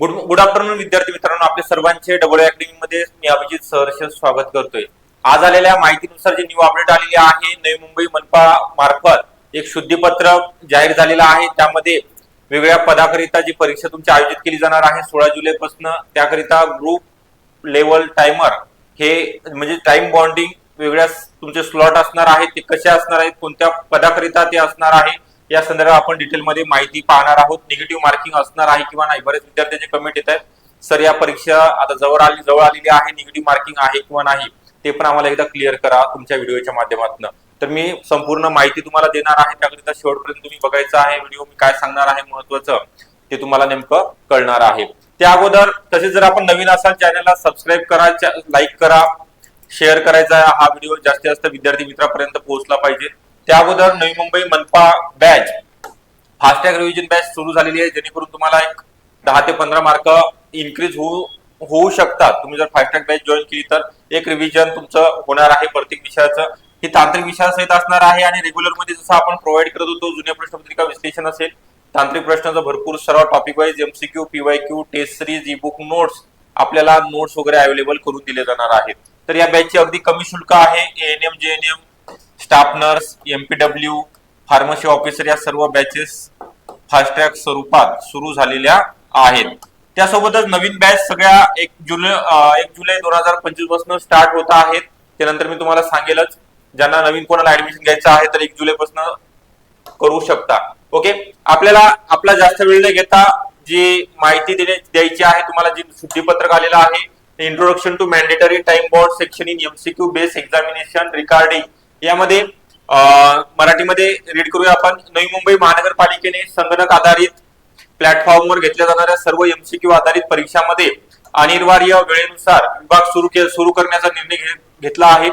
Good good afternoon विद्यार्थी मित्रांनो. आपल्या सर्वांचे डबल अकॅडमी मध्ये मी अभिजित सहर्ष स्वागत करतोय. आज आलेल्या माहितीनुसार जी न्यू अपडेट आलेली आहे नवी मुंबई मनपा मार्फत एक शुद्धीपत्र जाहीर झालेलं आहे. त्यामध्ये वेगवेगळ्या पदाकरिता जी परीक्षा तुमची आयोजित केली जाणार आहे सोळा जुलै पासून. त्याकरिता ग्रुप लेवल टायमर हे म्हणजे टाइम बॉन्डिंग वेगळ्या तुमचे स्लॉट असणार आहेत ते कसे असणार आहेत कोणत्या पदाकरिता ते असणार आहे या संदर्भात आपण डिटेलमध्ये माहिती पाहणार आहोत. निगेटिव्ह मार्किंग असणार आहे किंवा नाही? बरेच विद्यार्थ्यांचे कमेंट येत आहेत. सर या परीक्षा आता जवळ आली जवळ आलेली आहे. निगेटिव्ह मार्किंग आहे किंवा नाही? ते पण आम्हाला एकदा क्लिअर करा तुमच्या व्हिडिओच्या माध्यमातून. तर मी संपूर्ण माहिती तुम्हाला देणार आहे. त्याकरिता शेवटपर्यंत तुम्ही बघायचं आहे. व्हिडिओ मी काय सांगणार आहे महत्वाचं ते तुम्हाला नेमकं कळणार आहे. त्या अगोदर तसेच जर आपण नवीन असाल चॅनलला सबस्क्राईब करा लाईक करा शेअर करायचा हा व्हिडिओ जास्तीत जास्त विद्यार्थी मित्रापर्यंत पोहोचला पाहिजे. त्या अगोदर नवी मुंबई मनपा बॅच फास्टॅग रिव्हिजन बॅच सुरू झालेली आहे. जेणेकरून तुम्हाला एक दहा ते पंधरा मार्क इन्क्रीज होऊ होऊ शकतात. तुम्ही जर फास्टॅग बॅच जॉईन केली तर एक रिव्हिजन तुमचं होणार आहे प्रत्येक विषयाचं. हे तांत्रिक विषयासहित असणार आहे आणि रेग्युलरमध्ये जसं आपण प्रोव्हाइड करत होतो जुन्या प्रश्नपत्रिका विश्लेषण असेल तांत्रिक प्रश्नाचा भरपूर सर्व topic wise MCQ PYQ test series e book notes आपल्याला नोट्स वगैरे अवेलेबल करून दिले जाणार आहेत. तर या बॅचची अगदी कमी शुल्क आहे. ANM GNM staff nurse MPW pharmacy officer या सर्व बॅचेस फास्ट ट्रॅक स्वरूपात सुरू झालेल्या आहेत. त्यासोबतच नवीन बॅच सगळ्या एक जुलै एक जुलै दोन हजार पंचवीसपासून स्टार्ट होत आहेत. त्यानंतर मी तुम्हाला सांगेलच. ज्यांना नवीन कोणाला ऍडमिशन घ्यायचं आहे तर एक जुलै पासून करू शकता. ओके आपल्याला आपला जास्त वेळ न घेता जी माहिती देणे द्यायची आहे तुम्हाला जी शुद्धीपत्रक आलेलं आहे introduction to mandatory time bound section in MCQ base examination regarding यामध्ये मराठीमध्ये रीड करूया आपण. नवी मुंबई महानगरपालिकेने संगणक आधारित प्लॅटफॉर्मवर घेतल्या जाणाऱ्या सर्व एमसीक्यू आधारित परीक्षामध्ये अनिवार्य वेळेनुसार विभाग सुरू सुरू करण्याचा निर्णय घेतला आहे.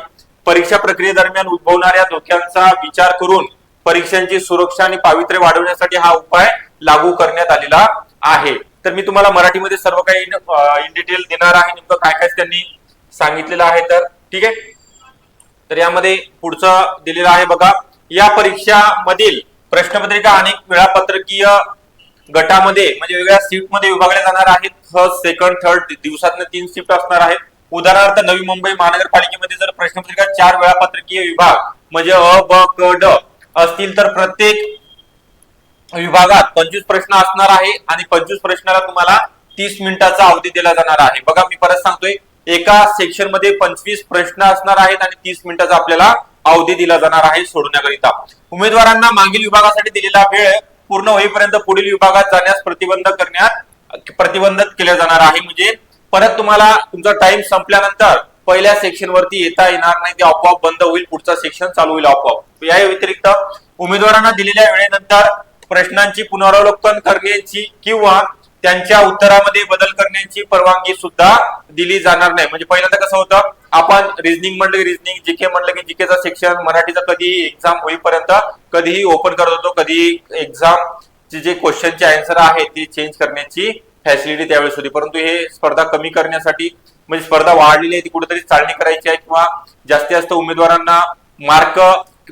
परीक्षा प्रक्रियेदरम्यान उद्भवणाऱ्या धोक्यांचा विचार करून परीक्षांची सुरक्षा आणि पावित्र्य वाढवण्यासाठी हा उपाय लागू करण्यात आलेला आहे. तर मी तुम्हाला मराठीमध्ये सर्व काही इन डिटेल देणार आहे. नेमकं काय काय त्यांनी सांगितलेलं आहे तर. ठीक आहे? तर यामध्ये पुढचं दिलेलं आहे बघा. या परीक्षा मधील प्रश्नपत्रिका अनेक वेळापत्रकीय गटामध्ये म्हणजे वेगळ्या शिफ्टमध्ये विभागल्या जाणार आहेत. फर्स्ट सेकंड थर्ड दिवसात तीन शिफ्ट असणार आहेत. उदाहरणार्थ नवी मुंबई महानगरपालिकेमध्ये जर प्रश्नपत्रिका चार वेळापत्रकीय विभाग म्हणजे अ ब क ड असतील तर प्रत्येक विभागात पंचवीस प्रश्न असणार आहे आणि पंचवीस प्रश्नाला तुम्हाला तीस मिनिटाचा अवधी दिला जाणार आहे. बघा मी परत सांगतोय. एका सेक्शनमध्ये पंचवीस प्रश्न असणार आहेत आणि तीस मिनिटाचा आपल्याला अवधी दिला जाणार आहे सोडण्याकरिता उमेदवारांना मागील विभागासाठी दिलेला वेळ पूर्ण होईपर्यंत पुढील विभागात जाण्यास प्रतिबंध करण्यात प्रतिबंधित केले जाणार आहे. म्हणजे परत तुम्हाला तुमचा टाइम संपल्यानंतर पहिल्या सेक्शन वरती येता येणार नाही ते आपोआप बंद होईल पुढचा सेक्शन चालू होईल आपोआप. या व्यतिरिक्त उमेदवारांना दिलेल्या वेळेनंतर प्रश्नांची पुनरावलोकन करण्याची किंवा त्यांच्या उत्तरामध्ये बदल करण्याची परवानगी सुद्धा दिली जाणार नाही. म्हणजे पहिल्यांदा कसं होतं आपण रिझनिंग म्हणलं की रिझनिंग जीके म्हणलं की जीकेचा सेक्शन मराठीचा कधीही एक्झाम होईपर्यंत कधीही ओपन करत होतो कधीही एक्झाम चे जे क्वेश्चनचे आन्सर आहे ते चेंज करण्याची फॅसिलिटी त्यावेळेस होती. परंतु हे स्पर्धा कमी करण्यासाठी म्हणजे स्पर्धा वाढलेली आहे ती कुठेतरी चालणी करायची आहे किंवा जास्तीत जास्त उमेदवारांना मार्क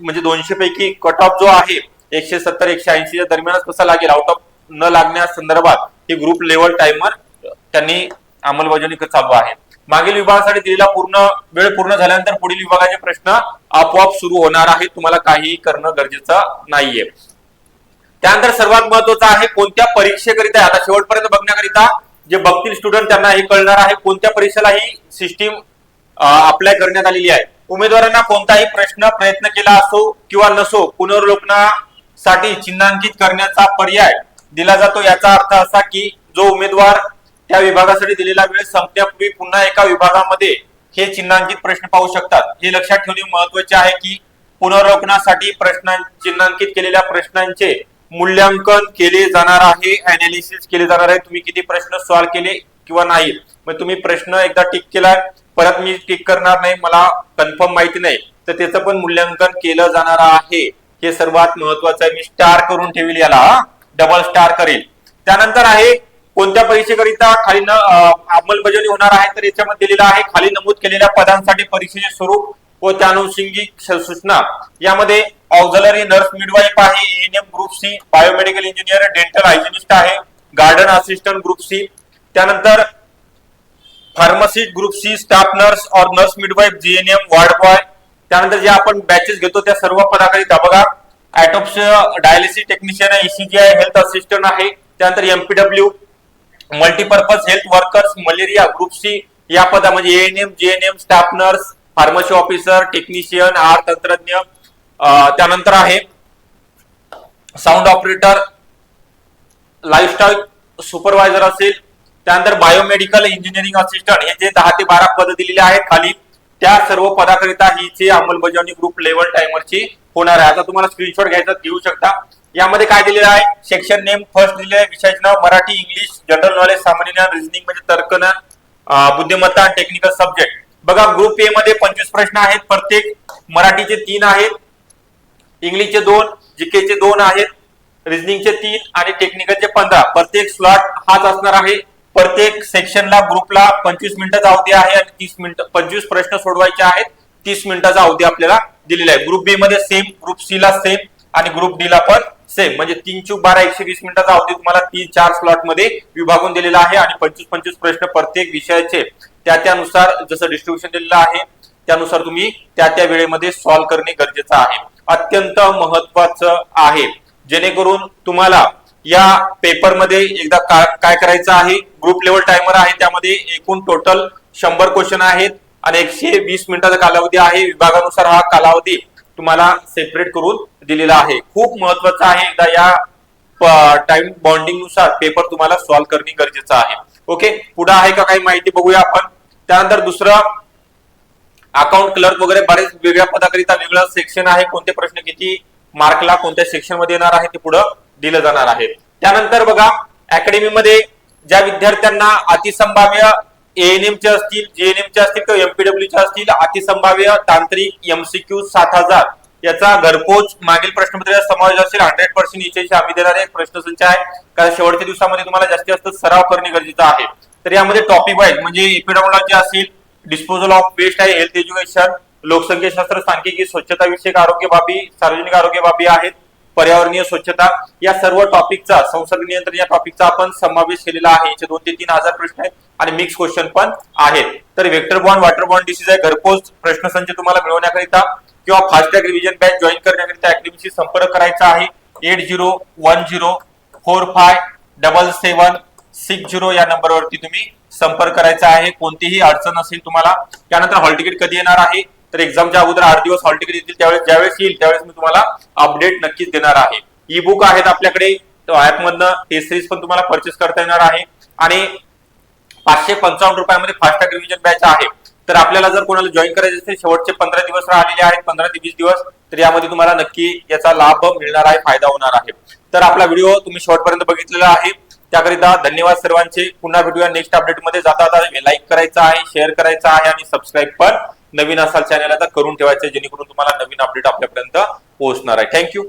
म्हणजे दोनशे पैकी कट ऑफ जो आहे एकशे सत्तर एकशे ऐंशीच्या दरम्यानच कसा लागेल. आउट ऑफ न लागण्या संदर्भात हे ग्रुप लेवल टाइमर त्यांनी अंमलबजावणी चालू आहे. मागील विभागासाठी दिलेला पूर्ण वेळ पूर्ण झाल्यानंतर पुढील विभागाचे प्रश्न आपोआप सुरू होणार आहे तुम्हाला काही करणं गरजेचं नाहीये. त्यानंतर सर्वात महत्वाचं आहे कोणत्या परीक्षेकरिता आता शेवटपर्यंत बघण्याकरिता जे बघतील स्टुडंट त्यांना हे कळणार आहे कोणत्या परीक्षेला ही सिस्टीम अप्लाय करण्यात आलेली आहे. उमेदवारांना कोणताही प्रश्न प्रयत्न केला असो किंवा नसो पुनर्लोकनासाठी चिन्हांकित करण्याचा पर्याय दिला जातो. याचा अर्थ असा की जो उमेदवार त्या विभागासाठी दिलेला वेळ संपण्यापूर्वी पुन्हा एका विभागामध्ये हे चिन्हांकित प्रश्न पाहू शकतात. हे लक्षात ठेवणे महत्त्वाचे आहे की पुनर्लोकनासाठी प्रश्न चिन्हांकित केलेल्या प्रश्नांचे मूल्यांकन केले जाणार आहे अनालिसिस केले जाणार आहे. तुम्ही किती प्रश्न सॉल्व्ह केले किंवा नाही. मग तुम्ही प्रश्न एकदा टिक केलाय परत मी टिक करणार नाही मला कन्फर्म माहिती नाही. तर त्याचं पण मूल्यांकन केलं जाणार आहे. हे सर्वात महत्वाचं आहे. मी स्टार करून ठेवील याला डबल स्टार करेल. त्यानंतर आहे कोणत्या परीक्षेकरिता खाली न अंमलबजावणी होणार आहे तर याच्यामध्ये दिलेलं आहे खाली नमूद केलेल्या पदांसाठी परीक्षेचे स्वरूप व त्या सूचना. यामध्ये ऑक्झलरी नर्स मिडवाईफ आहे ANM group C biomedical engineer dental hygienist आहे गार्डन असिस्टंट ग्रुप सी त्यानंतर pharmacy group C staff nurse और nurse midwife GNM ward boy त्यानंतर जे आपण बॅचेस घेतो त्या सर्व पदाकरिता बघा. ऍटोप्स डायलिसिस टेक्निशियन आहे ईसीजी आहे हेल्थ असिस्टंट आहे त्यानंतर MPW multipurpose health workers malaria group C या पदा म्हणजे ANM GNM staff nurse pharmacy officer technician or तंत्रज्ञ त्यानंतर आहे साऊंड ऑपरेटर लाईफस्टाईल सुपरवायझर असेल त्यानंतर बायोमेडिकल इंजिनिअरिंग असिस्टंट हे जे दहा ते बारा पद दिलेले आहेत खाली त्या सर्व पदाकरिता हिची अंमलबजावणी ग्रुप लेवल टायमरची होणार आहे. आता तुम्हाला स्क्रीनशॉट घ्यायचा घेऊ शकता. यामध्ये काय दिलेलं आहे? सेक्शन नेम फर्स्ट दिलेलं आहे विषयाचे नाव मराठी इंग्लिश जनरल नॉलेज सामान्य ज्ञान रिझनिंग म्हणजे तर्कन बुद्धिमत्ता टेक्निकल सब्जेक्ट बघा ग्रुप ए मध्ये पंचवीस प्रश्न आहेत. प्रत्येक मराठीचे तीन आहेत. इंग्लिशचे दोन जीकेचे दोन आहेत. रिझनिंगचे तीन आणि टेक्निकलचे पंधरा. प्रत्येक स्लॉट हाच असणार आहे. प्रत्येक सेक्शनला ग्रुपला पंचवीस मिनिटाचा अवधी आहे आणि तीस मिनिट पंचवीस प्रश्न सोडवायचे आहेत तीस मिनिटाचा अवधी आपल्याला दिलेला आहे ग्रुप बी मध्ये सेम ग्रुप सी ला सेम आणि ग्रुप डी ला पण सेम म्हणजे तीन चूक बारा एकशे वीस मिनिटाचा अवधी तुम्हाला तीन चार स्लॉटमध्ये विभागून दिलेला आहे आणि पंचवीस पंचवीस प्रश्न प्रत्येक विषयाचे. त्या त्यानुसार जसं डिस्ट्रीब्युशन दिलेलं आहे त्यानुसार तुम्ही त्या त्या वेळेमध्ये सॉल्व्ह करणे गरजेचं आहे. अत्यंत महत्वाचं आहे. जेणेकरून तुम्हाला या पेपरमध्ये एकदा काय करायचं आहे? ग्रुप लेवल टायमर आहे. त्यामध्ये एकूण टोटल शंभर क्वेश्चन आहेत आणि एकशे वीस मिनिटाचा कालावधी आहे. विभागानुसार हा कालावधी तुम्हाला सेपरेट करून दिलेला आहे. खूप महत्वाचं आहे एकदा या टाइम बॉन्डिंगनुसार पेपर तुम्हाला सॉल्व्ह करणे गरजेचं आहे. ओके पुढे आहे का काही माहिती बघूया आपण. त्यानंतर दुसरं अकाउंट क्लर्क वगैरे बरेच वेगळ्या पदाकरिता वेगळं सेक्शन आहे. कोणते प्रश्न किती मार्कला कोणत्या सेक्शनमध्ये येणार आहे ते पुढं दिलं जाणार आहे त्यानंतर बघा अकॅडमीमध्ये ज्या विद्यार्थ्यांना अतिसंभाव्य एएनएम चे असतील जेएनएम चे असतील किंवा एमपीडब्ल्यू चे असतील अतिसंभाव्य तांत्रिक एमसीक्यू सात हजार याचा घरपोच मागील प्रश्नपत्रिका समावेश असेल. हंड्रेड पर्सेंट याच्याशी आम्ही देणारे एक प्रश्नसंच आहे. कारण शेवटच्या दिवसामध्ये तुम्हाला जास्तीत जास्त सराव करणे गरजेचं आहे. तर यामध्ये टॉपिक वाईज म्हणजे एपिडॉलॉजी असेल डिस्पोजल ऑफ वेस्ट आहे हेल्थ एज्युकेशन लोकसंख्याशास्त्र सांख्यिकी स्वच्छता विषयक आरोग्य बाबी सार्वजनिक आरोग्य बाबी आहेत. पर्यावरणीय स्वच्छता या सर्व टॉपिकचा संसर्ग नियंत्रण या टॉपिकचा आपण समावेश केलेला आहे. याचे दोन ते तीन हजार प्रश्न आहेत आणि मिक्स क्वेश्चन पण आहेत. तर vector bond water bond disease आहे. घरपोच प्रश्नसंच तुम्हाला मिळवण्याकरिता किंवा फास्टॅग रिव्हिजन बॅच जॉईन करण्याकरिता अकॅडमीशी संपर्क करायचा आहे. Eight zero one zero four five double seven six zero या नंबरवरती तुम्ही संपर्क करायचा आहे. कोणतीही अडचण असेल तुम्हाला त्यानंतर हॉल तिकीट कधी येणार आहे? तर एक्झामच्या अगोदर आठ दिवस हॉल तिकीट येतील त्यावेळेस ज्यावेळेस येईल त्यावेळेस मी तुम्हाला अपडेट नक्कीच देणार आहे. ई बुक आहेत आपल्याकडे ऍपमधनं टेस्ट सिरीज पण तुम्हाला परचेस करता येणार आहे. आणि पाचशे पंचावन्न रुपयामध्ये फास्टॅग रिव्हिजन बॅच आहे. तर आपल्याला जर कोणाला जॉईन करायचे असेल शेवटचे पंधरा दिवस राहिलेले आहेत पंधरा ते वीस दिवस तर यामध्ये तुम्हाला नक्की याचा लाभ मिळणार आहे फायदा होणार आहे. तर आपला व्हिडिओ तुम्ही शेवटपर्यंत बघितलेला आहे. त्याकरिता धन्यवाद सर्वांचे. पुन्हा भेटूया नेक्स्ट अपडेटमध्ये. जाता जाता लाईक करायचा आहे शेअर करायचा आहे आणि सबस्क्राईब पण नवीन असाल चॅनल आता करून ठेवायचं जेणेकरून तुम्हाला नवीन अपडेट आपल्यापर्यंत पोहोचणार आहे. थँक्यू